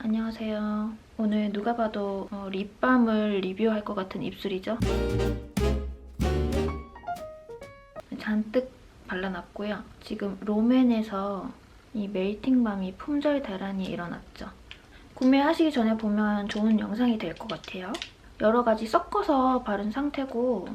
안녕하세요. 오늘 누가 봐도 어, 립밤을 리뷰할 것 같은 입술이죠? 잔뜩 발라놨고요. 지금 롬앤에서 이 멜팅밤이 품절 대란이 일어났죠. 구매하시기 전에 보면 좋은 영상이 될 것 같아요. 여러 가지 섞어서 바른 상태고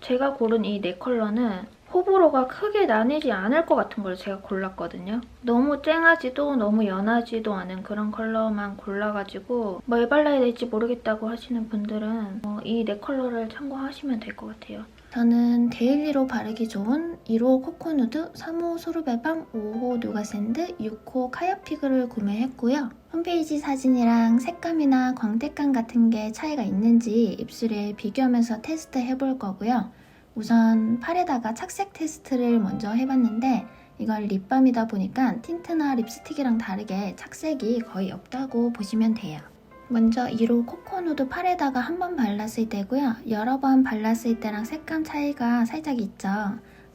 제가 고른 이 네 컬러는 호불호가 크게 나뉘지 않을 것 같은 걸 제가 골랐거든요. 너무 쨍하지도 너무 연하지도 않은 그런 컬러만 골라가지고 뭘 발라야 될지 모르겠다고 하시는 분들은 어, 이네 컬러를 참고하시면 될 것 같아요. 저는 데일리로 바르기 좋은 1호 코코누드, 3호 소르베밤, 5호 누가샌드, 6호 카야피그를 구매했고요. 홈페이지 사진이랑 색감이나 광택감 같은 게 차이가 있는지 입술에 비교하면서 테스트 해볼 거고요. 우선 팔에다가 착색 테스트를 먼저 해봤는데 이걸 립밤이다 보니까 틴트나 립스틱이랑 다르게 착색이 거의 없다고 보시면 돼요. 먼저 1호 코코누드 팔에다가 한 번 발랐을 때고요. 여러 번 발랐을 때랑 색감 차이가 살짝 있죠.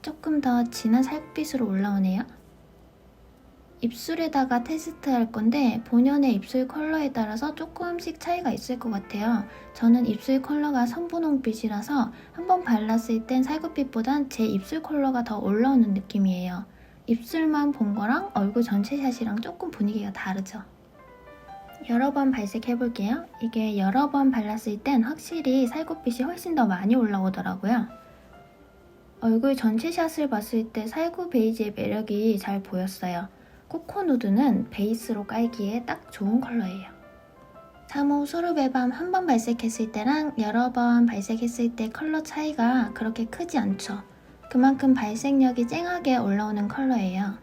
조금 더 진한 살빛으로 올라오네요. 입술에다가 테스트할 건데 본연의 입술 컬러에 따라서 조금씩 차이가 있을 것 같아요. 저는 입술 컬러가 선분홍빛이라서 한번 발랐을 땐 살구빛보단 제 입술 컬러가 더 올라오는 느낌이에요. 입술만 본 거랑 얼굴 전체 샷이랑 조금 분위기가 다르죠. 여러 번 발색해볼게요. 이게 여러 번 발랐을 땐 확실히 살구빛이 훨씬 더 많이 올라오더라고요. 얼굴 전체 샷을 봤을 때 살구 베이지의 매력이 잘 보였어요. 코코누드는 베이스로 깔기에 딱 좋은 컬러예요. 3호 소르베 밤 한 번 발색했을 때랑 여러 번 발색했을 때 컬러 차이가 그렇게 크지 않죠. 그만큼 발색력이 쨍하게 올라오는 컬러예요.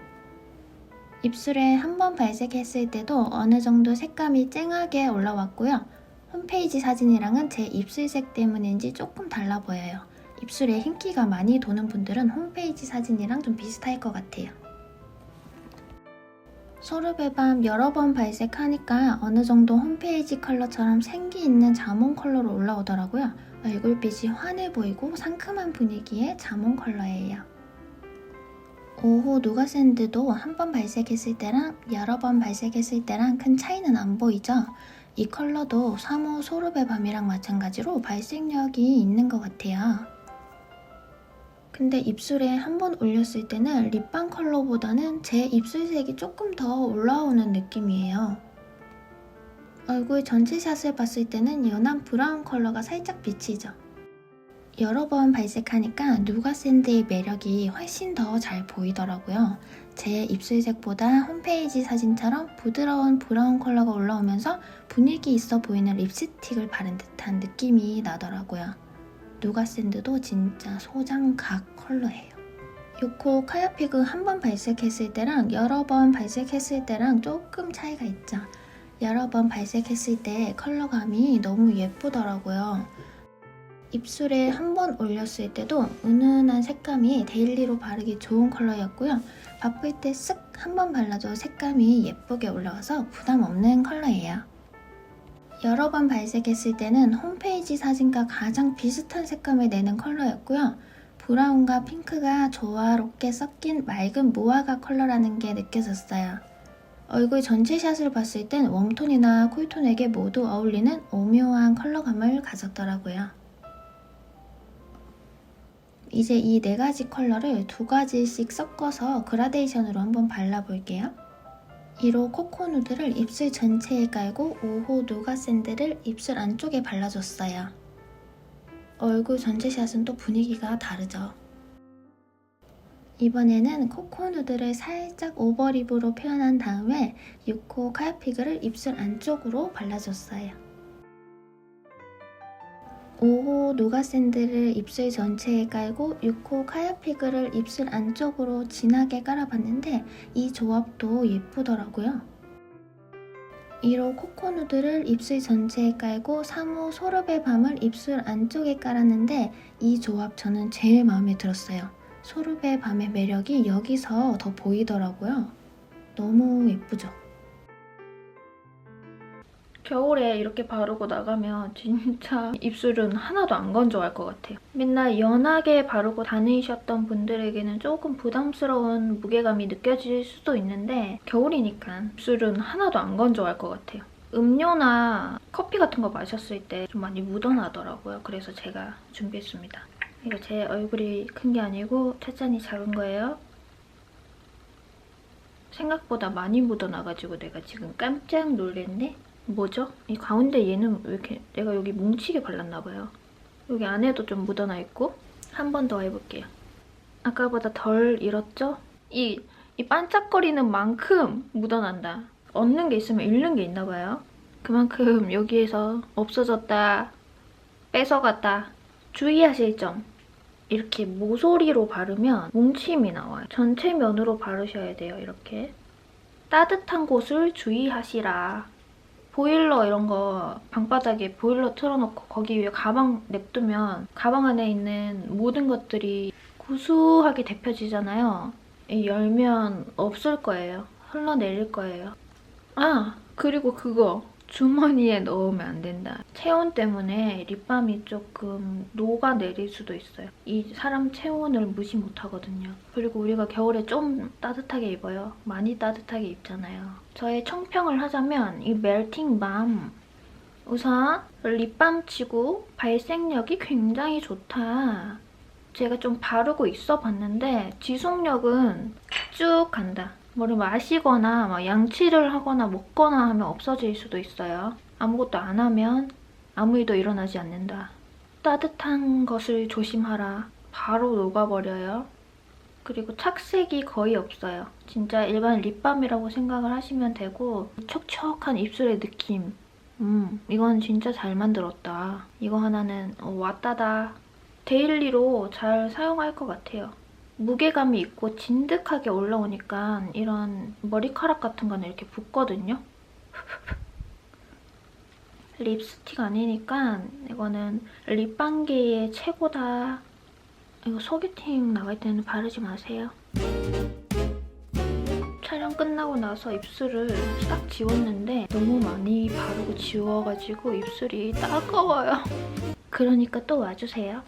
입술에 한 번 발색했을 때도 어느 정도 색감이 쨍하게 올라왔고요. 홈페이지 사진이랑은 제 입술색 때문인지 조금 달라 보여요. 입술에 흰기가 많이 도는 분들은 홈페이지 사진이랑 좀 비슷할 것 같아요. 소르베밤 여러 번 발색하니까 어느 정도 홈페이지 컬러처럼 생기 있는 자몽 컬러로 올라오더라고요. 얼굴빛이 환해 보이고 상큼한 분위기의 자몽 컬러예요. 5호 누가 샌드도 한 번 발색했을 때랑 여러 번 발색했을 때랑 큰 차이는 안 보이죠? 이 컬러도 3호 소르베밤이랑 마찬가지로 발색력이 있는 것 같아요. 근데 입술에 한 번 올렸을 때는 립밤 컬러보다는 제 입술색이 조금 더 올라오는 느낌이에요. 얼굴 전체 샷을 봤을 때는 연한 브라운 컬러가 살짝 비치죠. 여러 번 발색하니까 누가 샌드의 매력이 훨씬 더 잘 보이더라고요. 제 입술색보다 홈페이지 사진처럼 부드러운 브라운 컬러가 올라오면서 분위기 있어 보이는 립스틱을 바른 듯한 느낌이 나더라고요. 누가샌드도 진짜 소장각 컬러예요. 요코 카야피그 한 번 발색했을 때랑 여러 번 발색했을 때랑 조금 차이가 있죠. 여러 번 발색했을 때 컬러감이 너무 예쁘더라고요. 입술에 한 번 올렸을 때도 은은한 색감이 데일리로 바르기 좋은 컬러였고요. 바쁠 때 쓱 한 번 발라도 색감이 예쁘게 올라와서 부담 없는 컬러예요. 여러 번 발색했을 때는 홈페이지 사진과 가장 비슷한 색감을 내는 컬러였고요. 브라운과 핑크가 조화롭게 섞인 맑은 무화과 컬러라는 게 느껴졌어요. 얼굴 전체 샷을 봤을 땐 웜톤이나 쿨톤에게 모두 어울리는 오묘한 컬러감을 가졌더라고요. 이제 이 네 가지 컬러를 두 가지씩 섞어서 그라데이션으로 한번 발라볼게요. 1호 코코누드를 입술 전체에 깔고 5호 누가 샌드를 입술 안쪽에 발라줬어요. 얼굴 전체 샷은 또 분위기가 다르죠. 이번에는 코코누드를 살짝 오버립으로 표현한 다음에 6호 카야피그를 입술 안쪽으로 발라줬어요. 5호 누가샌드를 입술 전체에 깔고 6호 카야피그를 입술 안쪽으로 진하게 깔아봤는데 이 조합도 예쁘더라고요. 1호 코코누드를 입술 전체에 깔고 3호 소르베 밤을 입술 안쪽에 깔았는데 이 조합 저는 제일 마음에 들었어요. 소르베 밤의 매력이 여기서 더 보이더라고요. 너무 예쁘죠? 겨울에 이렇게 바르고 나가면 진짜 입술은 하나도 안 건조할 것 같아요. 맨날 연하게 바르고 다니셨던 분들에게는 조금 부담스러운 무게감이 느껴질 수도 있는데 겨울이니까 입술은 하나도 안 건조할 것 같아요. 음료나 커피 같은 거 마셨을 때 좀 많이 묻어나더라고요. 그래서 제가 준비했습니다. 이거 제 얼굴이 큰 게 아니고 찻잔이 작은 거예요. 생각보다 많이 묻어나가지고 내가 지금 깜짝 놀랐네? 뭐죠? 이 가운데 얘는 왜 이렇게 내가 여기 뭉치게 발랐나 봐요. 여기 안에도 좀 묻어나 있고 한 번 더 해볼게요. 아까보다 덜 잃었죠? 이, 이 반짝거리는 만큼 묻어난다. 얻는 게 있으면 잃는 게 있나 봐요. 그만큼 여기에서 없어졌다, 뺏어갔다. 주의하실 점. 이렇게 모서리로 바르면 뭉침이 나와요. 전체 면으로 바르셔야 돼요, 이렇게. 따뜻한 곳을 주의하시라. 보일러 이런 거 방바닥에 보일러 틀어놓고 거기 위에 가방 냅두면 가방 안에 있는 모든 것들이 구수하게 데펴지잖아요. 이 열면 없을 거예요. 흘러내릴 거예요. 아, 그리고 그거. 주머니에 넣으면 안 된다. 체온 때문에 립밤이 조금 녹아내릴 수도 있어요. 이 사람 체온을 무시 못하거든요. 그리고 우리가 겨울에 좀 따뜻하게 입어요. 많이 따뜻하게 입잖아요. 저의 청평을 하자면 이 멜팅 밤 우선 립밤 치고 발색력이 굉장히 좋다. 제가 좀 바르고 있어 봤는데 지속력은 쭉 간다. 뭐를 마시거나 막 양치를 하거나 먹거나 하면 없어질 수도 있어요. 아무것도 안 하면 아무 일도 일어나지 않는다. 따뜻한 것을 조심하라. 바로 녹아버려요. 그리고 착색이 거의 없어요. 진짜 일반 립밤이라고 생각을 하시면 되고 촉촉한 입술의 느낌. 음, 이건 진짜 잘 만들었다. 이거 하나는 어, 왔다다. 데일리로 잘 사용할 것 같아요. 무게감이 있고 진득하게 올라오니까 이런 머리카락 같은 거는 이렇게 붙거든요. 립스틱 아니니까 이거는 립밤계의 최고다. 이거 소개팅 나갈 때는 바르지 마세요. 촬영 끝나고 나서 입술을 싹 지웠는데 너무 많이 바르고 지워가지고 입술이 따가워요. 그러니까 또 와주세요.